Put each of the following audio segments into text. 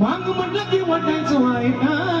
मांग म्हटलं की वाटायचं वाईना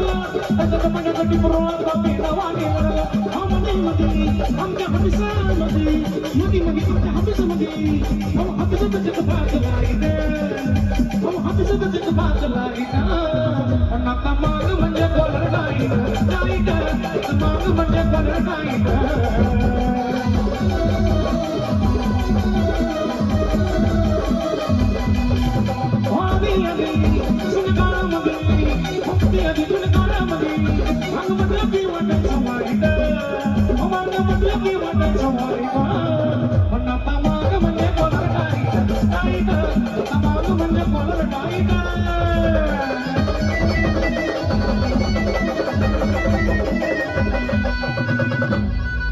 मध्ये मध्ये आमच्या हबिसामध्ये मध्ये मध्ये आमच्या हबिसामध्ये हम हबिसाचं जग भाजला इथे हम हबिसाचं जग भाजला आता माग म्हणजे कॉलर नाही नाही माग म्हणजे कॉलर नाही मतलब की वटन हमारी दा हमारा मतलब की वटन हमारी दा मन्ना तमाग मन्ने कोलर डाई दा डाई दा तमाग मन्ने कोलर डाई दा